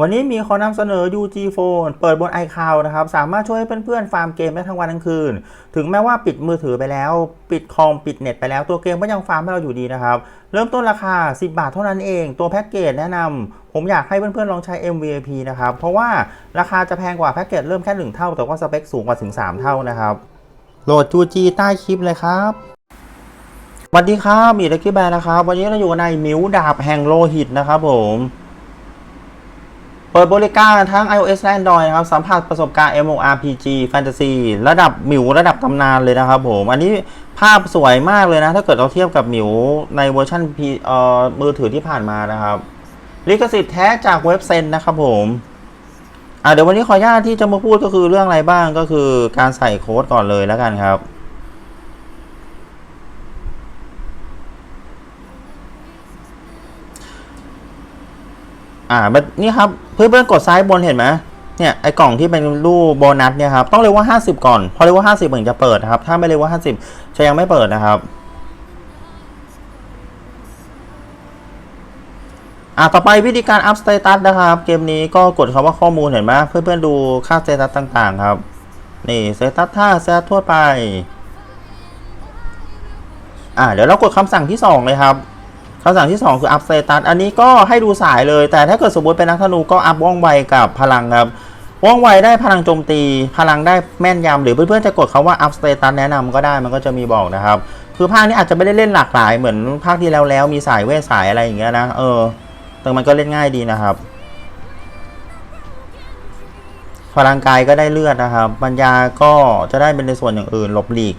วันนี้มีขอนำเสนอ UG Phone เปิดบน iCloud นะครับ สามารถช่วยให้เพื่อนๆ ฟาร์มเกมได้ทั้งวันทั้งคืน ถึงแม้ว่าปิดมือถือไปแล้ว ปิดคอม ปิดเน็ตไปแล้วตัวเกมก็ยังฟาร์มให้เราอยู่ดีนะครับ เริ่มต้นราคา 10 บาทเท่านั้นเอง ตัวแพ็กเกจแนะนำผมอยากให้เพื่อนๆ ลองใช้ MVP นะครับ เพราะว่าราคาจะแพงกว่าแพ็กเกจเริ่มแค่ 1 เท่า แต่ว่าสเปคสูงกว่าถึง 3 เท่านะครับโหลด UG ใต้คลิปเลยครับสวัสดีครับมีตะกี้แบร์นะครับวันนี้เราอยู่ในมิวดาบแห่งโลหิตนะครับผม เปิดบริการทั้ง iOS และ Android นะครับ สัมผัสประสบการณ์ MMORPG Fantasy ระดับหมิวระดับตำนานเลยนะครับผม อันนี้ภาพสวยมากเลยนะ ถ้าเกิดเราเทียบกับหมิวในเวอร์ชัน P เอ่อมือถือที่ผ่านมานะครับ ลิขสิทธิ์แท้จากเว็บเซนนะครับผมอะเดี๋ยววันนี้ขออนุญาตที่จะมาพูดก็คือเรื่องอะไรบ้างก็คือการใส่โค้ดก่อนเลยแล้วกันครับ อ่านนี่ครับเพื่อนๆกดซ้ายบนเห็นไหมเนี่ยไอ้กล่องที่เป็นรูปโบนัสเนี่ยครับต้องเร็วว่า 50 ก่อน พอเร็วว่า 50ถึงจะเปิดนะครับ ถ้าไม่เร็วว่า 50 จะยังไม่เปิดนะครับอ่าต่อไปวิธีการอัพสเตตัสนะครับ เกมนี้ก็กดคำว่าข้อมูลเห็นไหมเพื่อนๆดูค่าสเตตัสต่างๆ ครับ นี่สเตตัสท่าสเตตัสทั่วไปอ่าเดี๋ยวเรากดคำสั่งที่ 2 เลยครับ คำสั่งที่ 2 คือ up status อันนี้ก็ให้ดูสายเลย แต่ถ้าเกิดสมมติเป็นนักธนูก็ up ว่องไวกับพลังครับว่องไวได้พลังโจมตี พลังได้แม่นยำหรือเพื่อนๆจะกดคาว่า up status แนะนำก็ได้มันก็จะมีบอกนะครับ คือภาคนี้อาจจะไม่ได้เล่นหลากหลายเหมือนภาคที่แล้วแล้วมีสายเวทสายอะไรอย่างเงี้ยนะเออแต่มันก็เล่นง่ายดีนะครับ พลังกายก็ได้เลือดนะครับปัญญาก็จะได้เป็นในส่วนอย่างอื่นหลบหลีก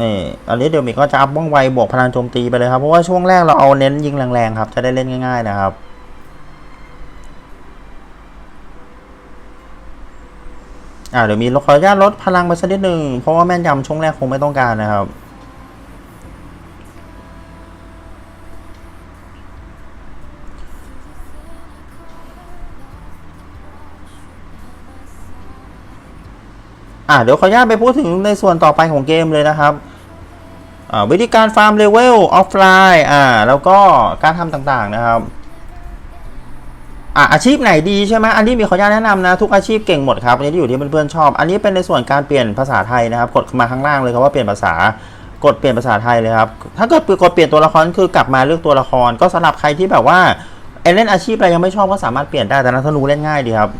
นี่อันนี้เดี๋ยวมีก็จะอัพว่องไวบวกพลังโจมตีไปเลยครับ เพราะว่าช่วงแรกเราเอาเน้นยิงแรงๆครับ จะได้เล่นง่ายๆนะครับอ่าเดี๋ยวมีขออนุญาตลดพลังไปสักนิดหนึ่งเพราะว่าแม่นยำช่วงแรกคงไม่ต้องการนะครับ อะเดี๋ยวขออนุญาตไปพูดถึงในส่วนต่อไปของเกมเลยนะครับวิธีการฟาร์มเลเวลออฟไลน์อ่าแล้วก็การทำต่างๆนะครับอาชีพไหนดีใช่ไหมอันนี้มีขออนุญาตแนะนำนะ ทุกอาชีพเก่งหมดครับอันนี้อยู่ที่เพื่อนๆชอบ อันนี้เป็นในส่วนการเปลี่ยนภาษาไทยนะครับ กดมาข้างล่างเลยครับว่าเปลี่ยนภาษากดเปลี่ยนภาษาไทยเลยครับ ถ้าเกิดกดเปลี่ยนตัวละครคือกลับมาเลือกตัวละคร ก็สำหรับใครที่แบบว่าเอเล่นอาชีพอะไรยังไม่ชอบก็สามารถเปลี่ยนได้แต่นักธนูเล่นง่ายดีครับ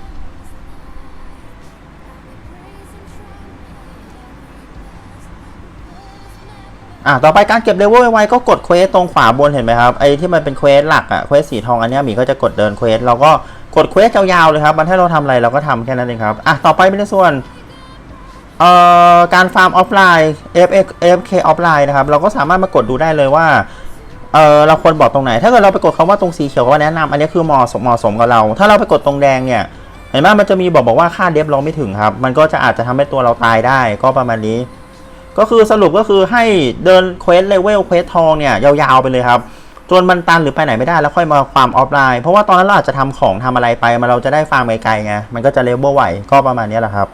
อะต่อไปการเก็บเลเวลไวๆก็กดเควสตรงขวาบนเห็นไหมครับไอ้ที่มันเป็นเควสหลักอะเควสสีทองอันเนี้ยหมีก็จะกดเดินเควสเราก็กดเควสยาวๆเลยครับมันให้เราทำอะไรเราก็ทำแค่นั้นเองครับอะต่อไปเป็นในส่วนเอ่อการฟาร์มออฟไลน์ FX FK ออฟไลน์นะครับเราก็สามารถมากดดูได้เลยว่าเออเราควรบอกตรงไหน ถ้าเกิดเราไปกดคำว่าตรงสีเขียวก็แนะนำอันนี้คือเหมาะสมเหมาะสมกับเรา ถ้าเราไปกดตรงแดงเนี่ยเห็นไหมมันจะมีบอกบอกว่าค่าเดฟเราไม่ถึงครับ มันก็จะอาจจะทำให้ตัวเราตายได้ก็ประมาณนี้ ก็คือสรุปก็คือให้เดินเควสเลเวลเควสทองเนี่ยยาวๆไปเลยครับจนมันตันหรือไปไหนไม่ได้แล้วค่อยมาฟาร์มออฟไลน์ เพราะว่าตอนนั้นเราอาจจะทำของทำอะไรไปมาเราจะได้ฟาร์มไกลๆไงมันก็จะเลเวลไหวก็ประมาณนี้แหละครับ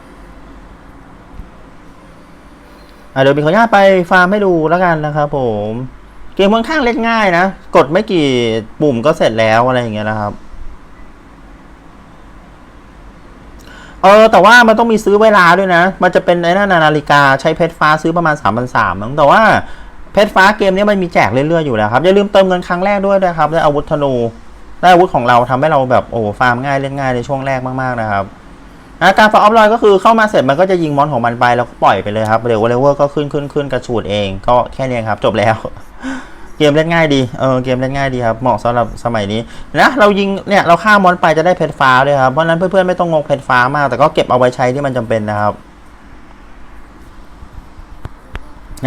เดี๋ยวมีขออนุญาตไปฟาร์มให้ดูแล้วกันนะครับผม เกมค่อนข้างเล่นง่ายนะ กดไม่กี่ปุ่มก็เสร็จแล้วอะไรอย่างเงี้ยนะครับ เออแต่ว่ามันต้องมีซื้อเวลาด้วยนะ มันจะเป็นไอ้นั่นนะนาฬิกาใช้เพชรฟ้าซื้อประมาณ3 3 0 0มั้งแต่ว่าเพชรฟ้าเกมนี้มันมีแจกเรื่อยๆอยู่แล้วครับ อย่าลืมเติมเงินครั้งแรกด้วยนะครับได้อาวุธธนูได้อาวุธของเราทำให้เราแบบโอ้ฟาร์มง่ายเล่นง่ายในช่วงแรกมากๆนะครับอะการฟาร์มออฟไลน์ก็คือเข้ามาเสร็จมันก็จะยิงมอนของมันไปแล้วก็ปล่อยไปเลยครับเดี๋ยวเลเวลก็ขึ้นขึ้นขึ้นกระฉูดเองก็แค่นี้ครับจบแล้ว เกมเล่นง่ายดี เออ เกมเล่นง่ายดีครับ เหมาะสำหรับสมัยนี้นะ เรายิง เนี่ย เราฆ่ามอนไปจะได้เพชรฟ้าเลยครับ เพราะนั้นเพื่อนๆไม่ต้องงกเพชรฟ้ามาก แต่ก็เก็บเอาไว้ใช้ที่มันจำเป็นนะครับ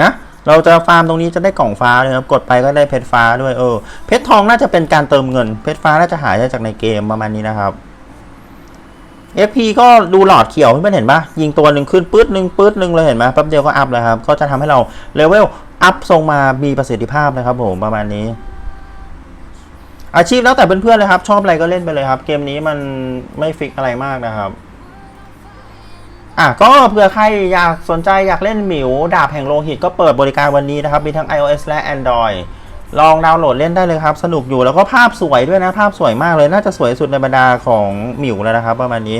นะ เราจะฟาร์มตรงนี้จะได้กล่องฟ้าเลยครับ กดไปก็ได้เพชรฟ้าด้วย เออ เพชรทองน่าจะเป็นการเติมเงิน เพชรฟ้าน่าจะหายได้จากในเกมประมาณนี้นะครับ FP ก็ดูหลอดเขียวเพื่อนๆเห็นปะยิงตัวหนึ่งขึ้นปื๊ดหนึ่งปื๊ดหนึ่งเลยเห็นไหมแป๊บเดียวก็อัพเลยครับ ก็จะทำให้เราเลเวล อัพทรงมามีประสิทธิภาพนะครับผมประมาณนี้ อาชีพแล้วแต่เพื่อนๆเลยครับ ชอบอะไรก็เล่นไปเลยครับ เกมนี้มันไม่ฟิกอะไรมากนะครับ อะก็เผื่อใครอยากสนใจอยากเล่นหมิว ดาบแห่งโลหิตก็เปิดบริการวันนี้นะครับ มีทั้ง iOS และ Android ลองดาวน์โหลดเล่นได้เลยครับ สนุกอยู่แล้วก็ภาพสวยด้วยนะ ภาพสวยมากเลย น่าจะสวยสุดในบรรดาของหมิวแล้วนะครับ ประมาณนี้